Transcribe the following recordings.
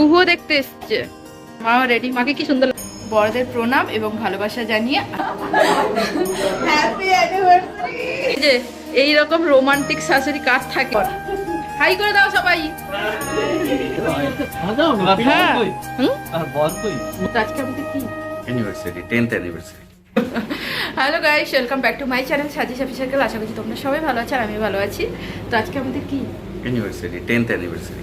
কুহুও দেখতে এসছে। মা রেডি? মাকে কি সুন্দর লাগ- বড়দের প্রণাম এবং ভালোবাসা জানিয়ে এই যে এই রকম রোমান্টিক শাশুড়ি কাজ থাকে। হাই করে দাও সবাই। হ্যাঁ। হুম? তো আজকে আমাদের কি? Anniversary tenth anniversary hello guys welcome back to my channel Saji Safi circle আশা করছি তোমরা সবাই ভালো আছো আর আমি ভালো আছি। তো আজকে আমাদের কি? অ্যানিভার্সারি টেন্থ অ্যানিভার্সারি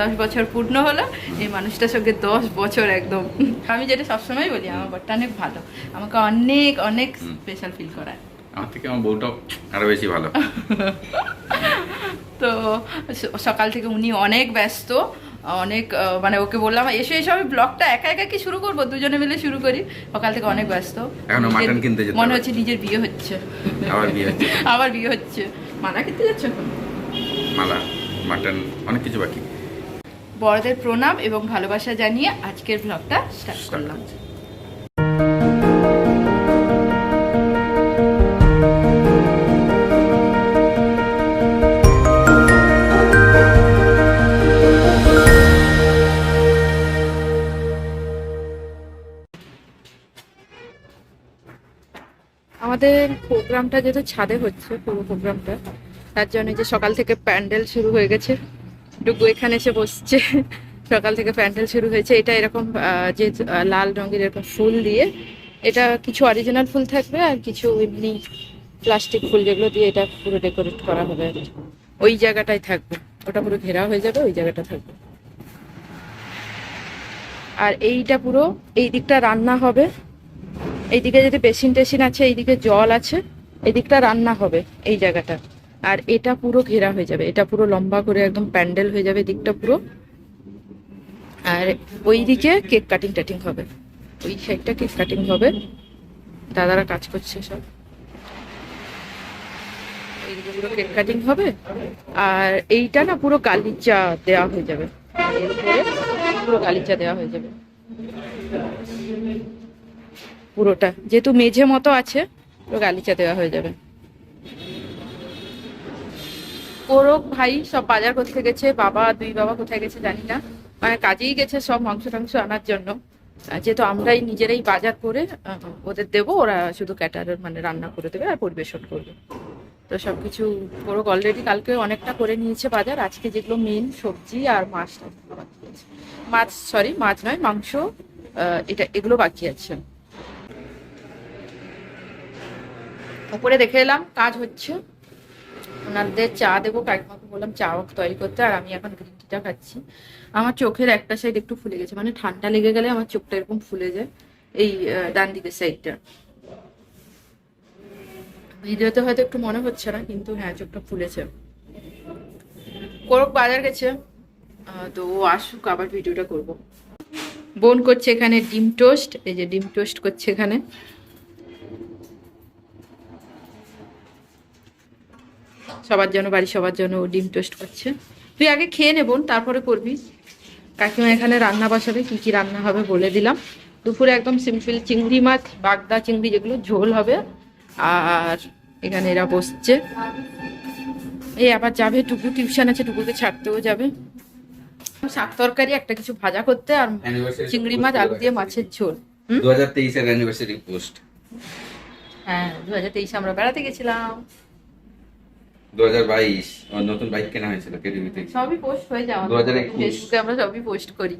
দশ বছর পূর্ণ হলো এই মানুষটার সঙ্গে দশ বছর একদম। আমি যেটা সবসময় বলি আমার বরটা অনেক ভালো। আমাকে অনেক অনেক স্পেশাল ফিল করায়। আমার থেকে আমার বউটাও আরও বেশি ভালো। তো সকাল থেকে উনি অনেক ব্যস্ত অনেক মানে ওকে বললাম এসে এসে আমি ব্লগটা একা একা কি শুরু করব? দুজনে মিলে শুরু করি। সকাল থেকে অনেক ব্যস্ত। এখনও মাটন কিনতে যেতে মনে হচ্ছে নিজের বিয়ে হচ্ছে। আবার বিয়ে হচ্ছে। আবার বিয়ে হচ্ছে। মালা কিনতে যাচ্ছে এখন? মালা মাটন অনেক কিছু বাকি। বড়দের প্রণাম এবং ভালোবাসা জানিয়ে আজকের ব্লগটা স্টার্ট করলাম। আমাদের প্রোগ্রামটা যেহেতু ছাদে হচ্ছে পুরো প্রোগ্রামটা তার জন্য যে সকাল থেকে প্যান্ডেল শুরু হয়ে গেছে। ডুগু এখানে এসে বসছে। সকাল থেকে প্যান্ডেল শুরু হয়েছে। এটা এরকম যে লাল রঙের এরকম ফুল দিয়ে, এটা কিছু অরিজিনাল ফুল থাকবে আর কিছু এমনি প্লাস্টিক ফুল যেগুলো দিয়ে এটা পুরো ডেকোরেট করা হবে আর। ওই জায়গাটাই থাকবে। ওটা পুরো ঘেরা হয়ে যাবে, ওই জায়গাটা থাকবে। আর এইটা পুরো, এই দিকটা রান্না হবে। এইদিকে যদি বেসিন টেসিন আছে, এইদিকে জল আছে, এদিকটা রান্না হবে, এই জায়গাটা। আর এটা পুরো ঘেরা হয়ে যাবে। এটা পুরো লম্বা করে একদম প্যান্ডেল হয়ে যাবে দিকটা পুরো। আর ওই দিকে কেক কাটিং টাটিং হবে। ওই সাইডটা কেক কাটিং হবে। দাদারা কাজ করছে সব। পুরো কেক কাটিং হবে। আর এইটা না পুরো গালিচা দেওয়া হয়ে যাবে। পুরো গালিচা দেওয়া হয়ে যাবে। পুরোটা। যেহেতু মেঝে মতো আছে, পুরো গালিচা দেওয়া হয়ে যাবে। কোরক ভাই সব বাজার করতে গেছে? বাবা, দুই বাবা কোথায় গেছে জানি না। মানে কাজেই গেছে সব মাংস টাংস আনার জন্য। যেহেতু আমরাই নিজেরাই বাজার করে ওদের দেবো, ওরা শুধু ক্যাটারার মানে রান্না করে দেবে আর পরিবেশন করবে। তো সব কিছু কোরক অলরেডি কালকে অনেকটা করে নিয়েছে বাজার। আজকে যেগুলো মেন সবজি আর আছে মাছ সরি মাছ নয়, মাংস এটা, এগুলো বাকি আছে। উপরে দেখে এলাম, কাজ হচ্ছে। ওনাদের চা দেবো, কাকিমাকে বললাম চা তৈরি করতে, আর আমি এখন গ্রিন টিটা খাচ্ছি। আমার চোখের একটা সাইড একটু ফুলে গেছে মানে ঠান্ডা লেগে গেলে আমার চোখটা এরকম ফুলে যায়, এই ডান দিকের সাইডটা ভিডিওতে হয়তো একটু মনে হচ্ছে না, কিন্তু হ্যাঁ চোখটা ফুলেছে। কোরক, বাজার গেছে। তো ও আসুক, আবার ভিডিওটা করব। বোন করছে এখানে ডিম টোস্ট এই যে ডিম টোস্ট করছে এখানে। সবার জন্য বাড়ি সবার জন্য ডিম টোস্ট করছে। তুই আগে খেয়ে নে বোন তারপরে করবি। কাকিমা এখানে রান্না বসাবে কি কি রান্না হবে বলে দিলাম। দুপুরে একদম সিম্পল চিংড়ি মাছ বাগদা চিংড়ি যেগুলো ঝোল হবে। আর এখানে এরা বসছে। এই আবার যাবে টুকু টিউশন আছে টুকুকে ছাড়তেও যাবে। শাক তরকারি একটা কিছু ভাজা করতে আর চিংড়ি মাছ আলু দিয়ে মাছের ঝোল? দু হাজার তেইশের অ্যানিভার্সারি পোস্ট হ্যাঁ দু হাজার তেইশে আমরা বেড়াতে গেছিলাম। দু হাজার বাইশ আমার নতুন বাইক কেনা হয়েছিল কেডিবিতে। সবই পোস্ট হয়ে যাওয়া 2021 ফেসবুকে আমরা সবই পোস্ট করি।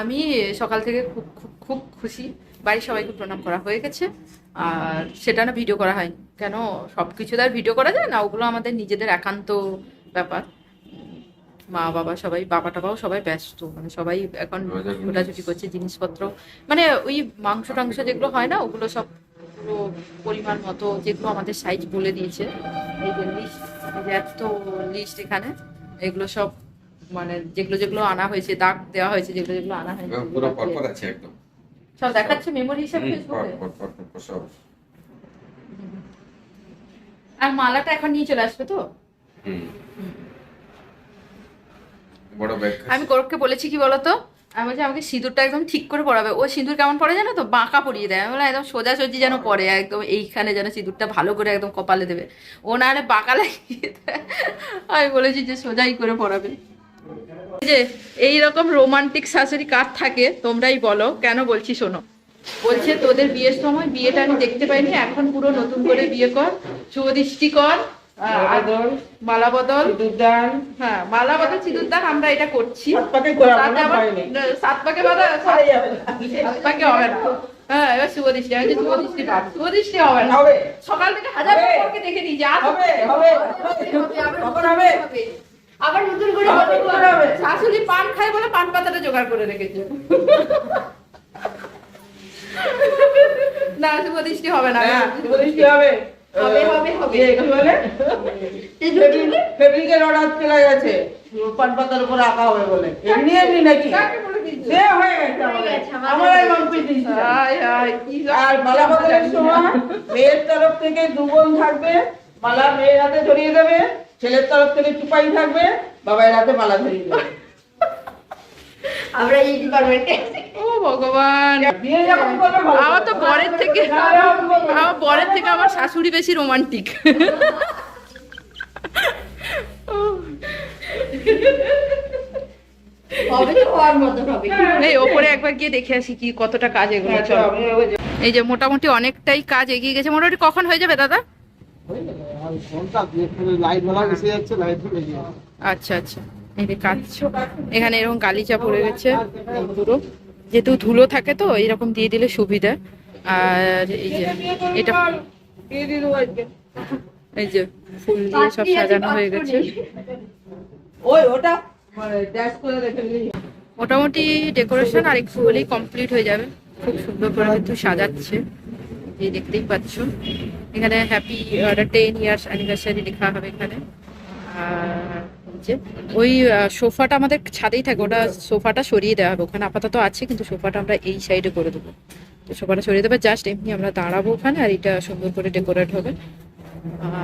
আমি সকাল থেকে খুব খুব খুব খুশি। বাড়ির সবাইকে প্রণাম করা হয়ে গেছে। আর সেটা না ভিডিও করা হয় কেন সব কিছু তো আর ভিডিও করা যায় না। ওগুলো আমাদের নিজেদের একান্ত ব্যাপার। মা বাবা সবাই বাবা টাবাও সবাই ব্যস্ত। মানে সবাই এখন ছোটাছুটি করছে জিনিসপত্র। মানে ওই মাংস টাংস যেগুলো হয় না ওগুলো সব পুরো পরিমাণ মতো যেগুলো আমাদের সাইজ বলে দিয়েছে। এই যে লিস্ট এত লিস্ট এখানে এগুলো সব মানে যেগুলো যেগুলো আনা হয়েছে দাগ দেওয়া হয়েছে যেগুলো যেগুলো আনা হয়েছে পুরো বাকি পরপর আছে। একদম। সব দেখাচ্ছে মেমোরি হিসাবে পর ফেসবুকে পর পর পর পর সব। আর মালাটা এখন নিয়ে চলে আসবে তো? হুম। বড় ব্যাগ আমি কোরককে বলেছি কি বলতো? আমি বলছি আমাকে সিঁদুরটা একদম ঠিক করে পড়াবে ও সিঁদুর কেমন পরে জানো তো? বাঁকা পরিয়ে দেয়। আমি বললাম একদম সোজাসুজি যেন পরে একদম এইখানে যেন সিঁদুরটা ভালো করে একদম কপালে দেবে। ও না হলে বাঁকা লাগিয়ে দেয়। আমি বলেছি যে সোজাই করে পরাবে। এই যে এইরকম রোমান্টিক শাশুড়ি কার থাকে তোমরাই বলো। কেন বলছি শোনো। বলছে তোদের বিয়ের সময় বিয়েটা আমি দেখতে পাইনি। এখন পুরো নতুন করে বিয়ে কর। সুদৃষ্টি কর। মালা বদল। দুধান হ্যাঁ মালা বদল সিঁদুর আমরা এটা করছি। সাত পাকে করাবো আবার সাত পাকে বাঁধা যাবে। সাত পাকে হবে না। হ্যাঁ এবার শুভদৃষ্টি আমি শুভদৃষ্টি ভাব শুভদৃষ্টি হবে না। সকাল থেকে হাজার হবে। দেখে নিয়েছি আর হবে হবে। হবে। আবার নতুন করে। শাশুড়ি পান খায় বলে পান পাতাটা জোগাড় করে রেখেছে। না শুভদৃষ্টি হবে না। বলিস হবে। হবে, হবে, হবে। ইয়ে, কি বলে? ফেব্রিকের অর্ডার চলে গেছে। পান পাতার উপর আঁকা হবে বলে। এমনি এমনি নাকি? সে হয়ে গেছে আমার এই মাম্পি দিয়েছে। আর মালা বদলের সময় মেয়ের তরফ থেকে দু বোন থাকবে মালা মেয়ের হাতে ধরিয়ে দেবে ছেলের তরফ থেকে টুপাই থাকবে বাবার হাতে মালা ধরিয়ে দেবে। আমরা এই ডিপার্টমেন্টে ভগবান আমার তো। বরের থেকে আমার বরের থেকে আমার শাশুড়ি বেশি রোমান্টিক এই ওপরে একবার গিয়ে দেখে আসি কি কতটা কাজ এগুলো হ্যাঁ, চলো এই যে মোটামুটি অনেকটাই কাজ এগিয়ে গেছে মোটামুটি কখন হয়ে যাবে দাদা আচ্ছা আচ্ছা এই যে কাজ এখানে এরকম গালিচা পড়ে গেছে যেহেতু ধুলো থাকে তো এরকম দিয়ে দিলে সুবিধা আর এই যে এটা। এই যে ফুল দিয়ে সব সাজানো হয়ে গেছে ওই ওটা হবে। মোটামুটি ডেকোরেশন আর একটু হলেই কমপ্লিট হয়ে যাবে খুব সুন্দর করে কিন্তু সাজাচ্ছে এই দেখতেই পাচ্ছ এখানে হ্যাপি টেন ইয়ার্স অ্যানিভার্সারি লেখা হবে এখানে আর যে ওই সোফাটা আমাদের ছাদেই থাকে ওটা সোফাটা সরিয়ে দেওয়া হবে ওখানে আপাতত আছে কিন্তু সোফাটা আমরা এই সাইডে করে দেবো। তো সোফাটা সরিয়ে দেবে জাস্ট এমনি আমরা দাঁড়াবো ওখানে আর এটা সুন্দর করে ডেকোরেট হবে।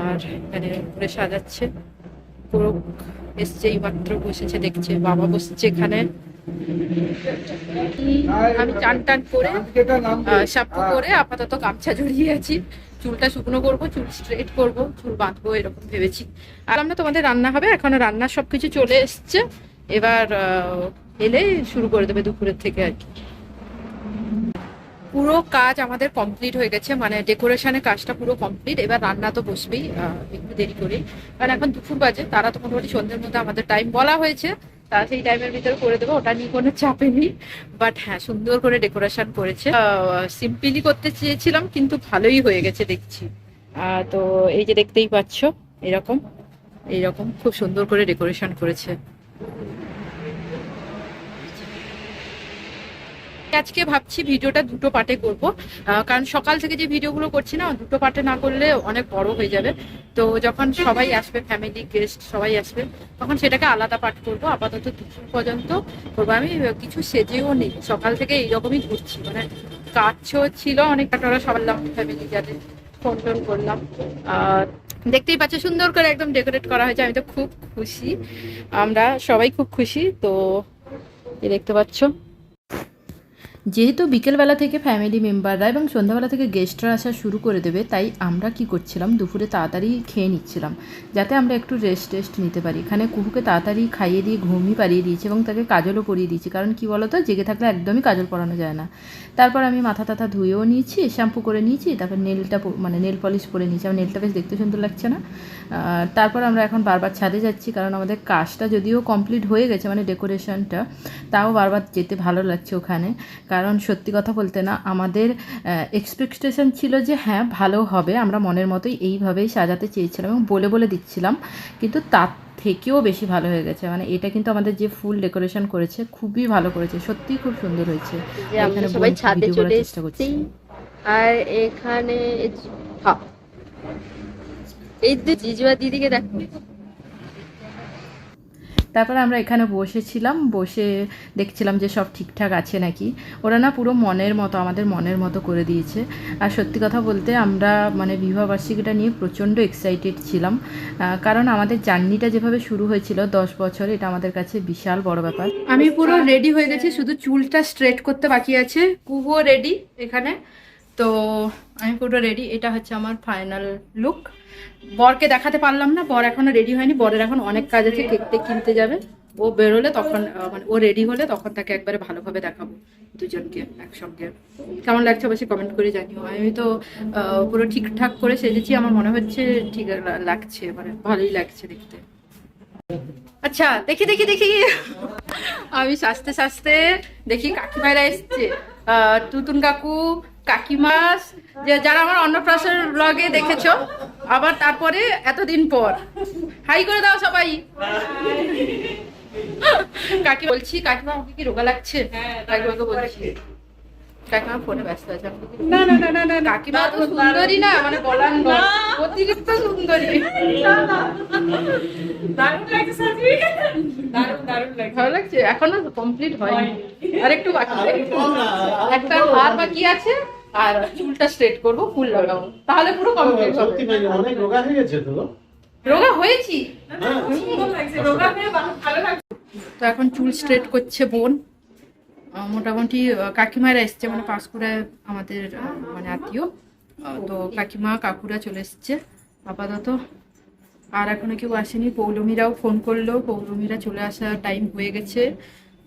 আর এখানে করে সাজাচ্ছে। পুরো এসছে এই মাত্র বসেছে দেখছে বাবা বসছে এখানে। আমি চান টান করে শ্যাম্পু করে আপাতত গামছা জড়িয়ে আছি। চুলটা শুকনো করব, চুল স্ট্রেট করব, চুল বাঁধবো, এরকম ভেবেছি। আর আমরা তোমাদের রান্না হবে, এখনও রান্নার সবকিছু চলে এসছে। এবার এলে শুরু করে দেবে দুপুরের থেকে আর কি। পুরো কাজ আমাদের কমপ্লিট হয়ে গেছে মানে ডেকোরেশনের কাজটা পুরো কমপ্লিট এবার রান্না তো বসবেই একটু দেরি করে কারণ এখন দুপুর বাজে, তারা তো মোটামুটি সন্ধ্যের মধ্যে আমাদের টাইম বলা হয়েছে। তারা সেই টাইমের ভিতরে করে দেবো, ওটা নিয়ে কোনো চাপে নেই। বাট হ্যাঁ সুন্দর করে ডেকোরেশন করেছে। সিম্পলি করতে চেয়েছিলাম, কিন্তু ভালোই হয়ে গেছে দেখছি। তো এই যে দেখতেই পাচ্ছ, এরকম, এইরকম খুব সুন্দর করে ডেকোরেশন করেছে। আজকে ভাবছি ভিডিওটা দুটো পার্টে করব। কারণ সকাল থেকে যে ভিডিওগুলো করছি না, দুটো পার্টে না করলে অনেক বড় হয়ে যাবে। তো যখন সবাই আসবে ফ্যামিলি গেস্ট সবাই আসবে, তখন সেটাকে আলাদা পার্ট করব। আপাতত দুপুর পর্যন্ত করব। আমি কিছু সেজেও নেই। সকাল থেকে এইরকমই ঘুরছি। মানে কাজও ছিল অনেক সবার ফ্যামিলি যাদের ফোন টোন করলাম। আর দেখতেই পাচ্ছ, সুন্দর করে একদম ডেকোরেট করা হয়েছে। আমি তো খুব খুশি। আমরা সবাই খুব খুশি। তো দেখতে পাচ্ছ। যেহেতু বিকেলবেলা থেকে ফ্যামিলি মেম্বাররা এবং সন্ধ্যাবেলা থেকে গেস্টরা আসা শুরু করে দেবে, তাই আমরা কি করছিলাম? দুপুরে তাড়াতাড়ি খেয়ে নিচ্ছিলাম, যাতে আমরা একটু রেস্ট টেস্ট নিতে পারি। এখানে কুহুকে তাড়াতাড়ি খাইয়ে দিয়ে ঘুমই পাড়িয়ে দিয়েছি এবং তাকে কাজলও পরিয়ে দিয়েছি। কারণ কি বলতো? জেগে থাকলে একদমই কাজল পরানো যায় না। তারপর আমি মাথা টাথা ধুয়েও নিয়েছি শ্যাম্পু করে নিয়েছি, তারপর নেলটা মানে নেল পলিশ করে নিয়েছি। আমার নেলটা বেশ দেখতে সুন্দর লাগছে না। তারপর আমরা এখন বারবার ছাদে যাচ্ছি, কারণ আমাদের কাজটা যদিও কমপ্লিট হয়ে গেছে মানে ডেকোরেশনটা তাও বারবার যেতে ভালো লাগছে ওখানে। কারণ সত্যি কথা বলতে না আমাদের এক্সপেকটেশন ছিল যে হ্যাঁ ভালো হবে আমরা মনের মতোই এইভাবেই সাজাতে চেয়েছিলাম এবং বলে বলে দিচ্ছিলাম কিন্তু তার থেকেও বেশি ভালো হয়ে গেছে মানে এটা কিন্তু আমাদের যে ফুল ডেকোরেশন করেছে খুবই ভালো করেছে সত্যিই খুব সুন্দর হয়েছে এখানে সবাই ছাদে চলে চেষ্টা করছে। আর এখানে। এই জিজুয়া দিদিকে দেখো তারপর আমরা এখানে বসেছিলাম, বসে দেখছিলাম যে সব ঠিকঠাক আছে নাকি। ওরা না পুরো মনের মতো, আমাদের মনের মতো করে দিয়েছে। আর সত্যি কথা বলতে আমরা মানে বিবাহবার্ষিকীটা নিয়ে প্রচণ্ড এক্সাইটেড ছিলাম। কারণ আমাদের জার্নিটা যেভাবে শুরু হয়েছিল দশ বছর, এটা আমাদের কাছে বিশাল বড় ব্যাপার। আমি পুরো রেডি হয়ে গেছি, শুধু চুলটা স্ট্রেট করতে বাকি আছে। কুহুও রেডি এখানে। তো আমি পুরো রেডি এটা হচ্ছে আমার ফাইনাল লুক বরকে দেখাতে পারলাম না, বর এখনও রেডি হয়নি। বরের এখন অনেক কাজ আছে, কেক টেক কিনতে যাবে। ও বেরোলে তখন মানে ও রেডি হলে তখন তাকে একবারে ভালোভাবে দেখাবো দুজনকে একসঙ্গে। কেমন লাগছে অবশ্যই কমেন্ট করে জানিও। আমি তো পুরো ঠিকঠাক করে সেজেছি। আমার মনে হচ্ছে ঠিক লাগছে মানে ভালোই লাগছে দেখতে। আচ্ছা দেখি দেখি দেখি। আমি সাজতে সাজতে দেখি কাকিমারা এসছে। টুতুন কাকু কাকিমাস যে যারা আমার অন্নপ্রাশন ব্লগে দেখেছ আবার তারপরে এতদিন পর। হাই করে দাও সবাই। কাকি বলছি কাকিমা আমাকে কি রোগা লাগছে? কাকিমাকে বলছি। কাকিমা ফোনে ব্যস্ত আছে না না না না না কাকিমা তো সুন্দরী না মানে অতিরিক্ত সুন্দরী। ভালো লাগছে? এখনও কমপ্লিট হয়নি। আর একটু বাকি একটা হার বাকি আছে? আর চুলটা স্ট্রেট করব ফুল লাগাবো। তাহলে পুরো কমপ্লিট সত্যি মানে অনেক রোগা হয়ে গেছে তো রোগা হয়েছি? হ্যাঁ। রোগা হয়ে ভালো লাগছে। তো এখন চুল স্ট্রেট করছে বোন। মোটামুটি কাকিমারা এসছে মানে পাঁশকুড়ায় আমাদের মানে আত্মীয়। তো কাকিমা কাকুরা চলে এসছে আপাতত। আর এখনও কেউ আসেনি পৌলমীরাও ফোন করল। পৌলমীরা চলে আসার টাইম হয়ে গেছে।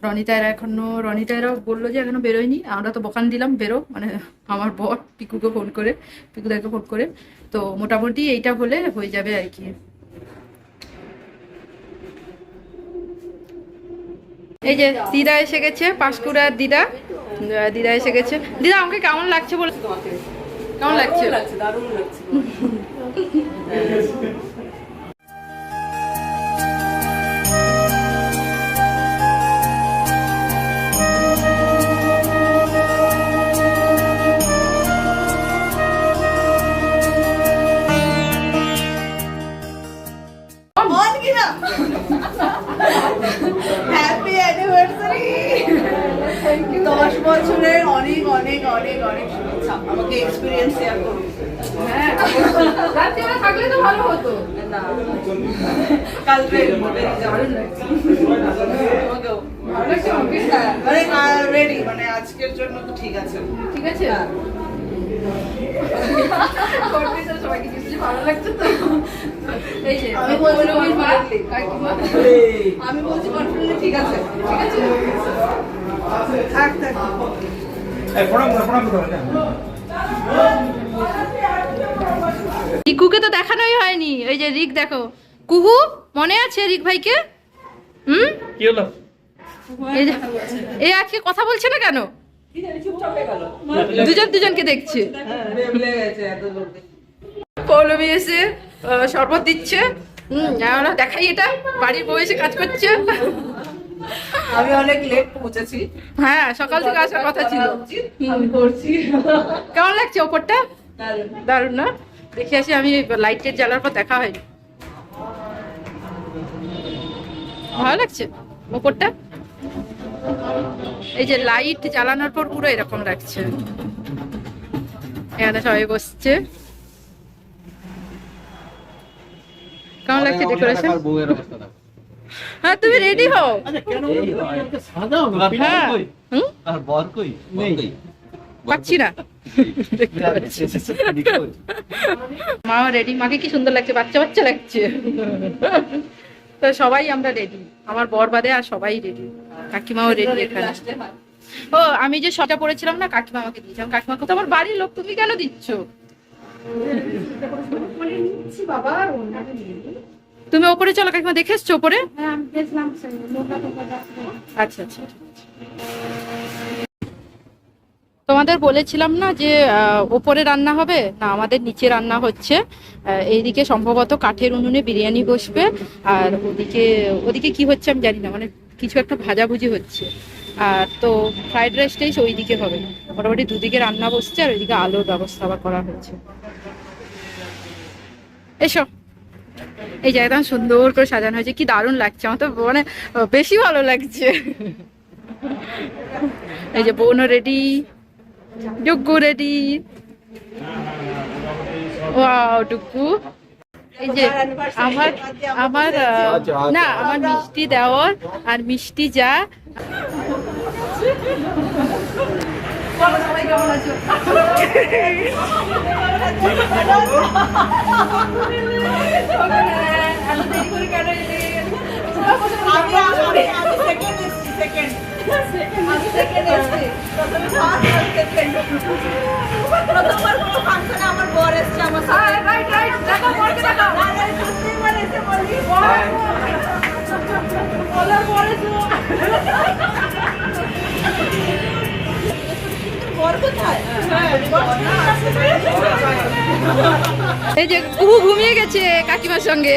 রনিতারা এখনও রনিতারাও বলল যে এখনও বেরোয়নি। আমরা তো বকান দিলাম বেরো। মানে আমার বর পিকুকে ফোন করে পিকুদাকে ফোন করে। তো মোটামুটি এইটা হলে হয়ে যাবে আর কি। এই যে দিদা এসে গেছে পাঁশকুড়ার দিদা। দিদা এসে গেছে। দিদা আমাকে কেমন লাগছে বলে? কেমন লাগছে দারুণ লাগছে। রাত্রিবেলা থাকলে তো ভালো হতো। না। কাল ট্রেন দারুণ লাগছে আমাকেও ভালো লাগছে আমাকে? মানে রেডি মানে আজকের জন্য তো ঠিক আছে। ঠিক আছে? করবি তো কিছু ভালো লাগছে তো। এই যে আমি বলছি কনফিডেন্টলি ঠিক আছে। ঠিক আছে? থাক থাক। রিকুকে তো দেখানোই হয়নি। ওই যে রিক দেখো। কুহু মনে আছে রিক ভাইকে? হুম? কি হলো? এই এ আজকে কথা বলছে না কেন? চুপচাপ গেল দুজন দুজনকে দেখছে। ভেবলে গেছে এত লোক পৌলমী এসে শরবত দিচ্ছে। হুম দেখাই এটা। বাড়ির বউ এসে কাজ করছে। আমি অনেক লেট পৌঁছেছি। হ্যাঁ সকাল থেকে আসার কথা ছিল। করছি কেমন লাগছে ওপরটা? দারুণ না? দেখে আসি আমি লাইটের জ্বালার পর দেখা হয়নি। ভালো লাগছে? ওপরটা? এই যে লাইট জ্বালানোর পর পুরো এরকম লাগছে। এখানে সবাই বসছে। কেমন লাগছে ডেকোরেশন বউয়ের অবস্থা দেখো। হ্যাঁ তুমি রেডি হও? আচ্ছা হ্যাঁ। হুম? আর বর কই? নেই। পাচ্ছি না। মা রেডি মাকে কি সুন্দর লাগছে? বাচ্চা বাচ্চা লাগছে। তো সবাই আমরা রেডি আমার বর বাদে আর সবাই রেডি কাকিমাও রেডি এখানে। ও আমি যে সবটা পড়েছিলাম না কাকিমা আমাকে দিয়েছিলাম কাকিমাকে তো আমার বাড়ির লোক তুমি কেন দিচ্ছ? তুমি ওপরে চলো কাকিমা দেখে এসছো ওপরে? আচ্ছা আচ্ছা। তোমাদের বলেছিলাম না যে ওপরে রান্না হবে? না, আমাদের নিচে রান্না হচ্ছে। এইদিকে সম্ভবত কাঠের উনুনে বিরিয়ানি বসবে। আর ওদিকে ওদিকে কি হচ্ছে আমি জানি না মানে কিছু একটা ভাজাভুজি হচ্ছে। আর তো ফ্রাইড রাইসটাই ওইদিকে হবে। মোটামুটি দুদিকে রান্না বসছে, আর ওইদিকে আলোর ব্যবস্থা আবার করা হয়েছে। এসো। এই জায়গাটা সুন্দর করে সাজানো হয়েছে। কি দারুণ লাগছে, আমার তো মানে বেশি ভালো লাগছে। এই যে বোনও রেডি ডুগু রেডি। ওয়াও ডুগু এই যে আমার আমার না, আমার মিষ্টি দেওয়ার আর মিষ্টি যা। কেমন আছো আমার বর এসছে আমার সাথে রাইট এই যে কুহু ঘুমিয়ে গেছে কাকিমার সঙ্গে।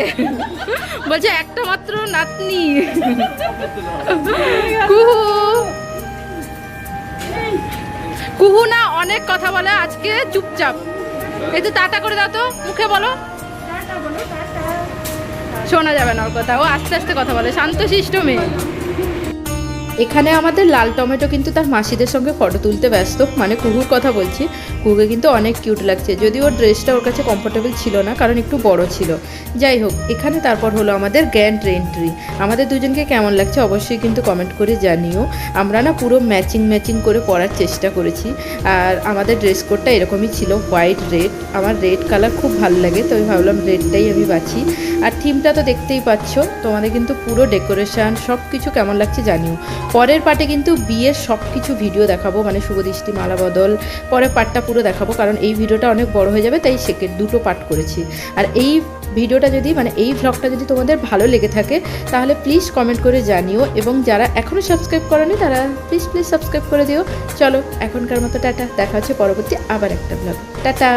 বলছে, একটা মাত্র নাতনি। কুহু। কুহু না অনেক কথা বলে, আজকে চুপচাপ। একটু টাটা করে দাও তো, মুখে বলো। শোনা যাবে না ওর কথা, ও আস্তে আস্তে কথা বলে, শান্তশিষ্ট মেয়ে। এখানে আমাদের লাল টমেটো কিন্তু তার মাসিদের সঙ্গে ফটো তুলতে ব্যস্ত। মানে কুকুর কথা বলছি। কুকুরকে কিন্তু অনেক কিউট লাগছে। যদি ওর ড্রেসটা ওর কাছে কমফোর্টেবল ছিল না, কারণ একটু বড় ছিল। যাই হোক, এখানে তারপর হলো আমাদের গ্র্যান্ড এন্ট্রি আমাদের দুজনকে কেমন লাগছে অবশ্যই কিন্তু কমেন্ট করে জানিও। আমরা না পুরো ম্যাচিং ম্যাচিং করে পরার চেষ্টা করেছি। আর আমাদের ড্রেস কোডটা এরকমই ছিল হোয়াইট রেড আমার রেড কালার খুব ভালো লাগে, তো আমি ভাবলাম রেডটাই আমি বাছি। আর থিমটা তো দেখতেই পাচ্ছ। তোমাদের কিন্তু পুরো ডেকোরেশন সব কিছু কেমন লাগছে জানিও। পরের পার্টে কিন্তু বিয়ের সব কিছু ভিডিও দেখাবো মানে শুভদৃষ্টি, মালা বদল। পরের পার্টটা পুরো দেখাবো, কারণ এই ভিডিওটা অনেক বড় হয়ে যাবে, তাই সেকেন্ড দুটো পার্ট করেছি। আর এই ভিডিওটা যদি মানে এই ভ্লগটা যদি তোমাদের ভালো লেগে থাকে, তাহলে প্লিজ কমেন্ট করে জানিও, এবং যারা এখনও সাবস্ক্রাইব করেনি, তারা প্লিজ প্লিজ সাবস্ক্রাইব করে দিও। চলো, এখনকার মতো টাটা, দেখা হচ্ছে পরবর্তী আবার একটা ভ্লগ টাটা!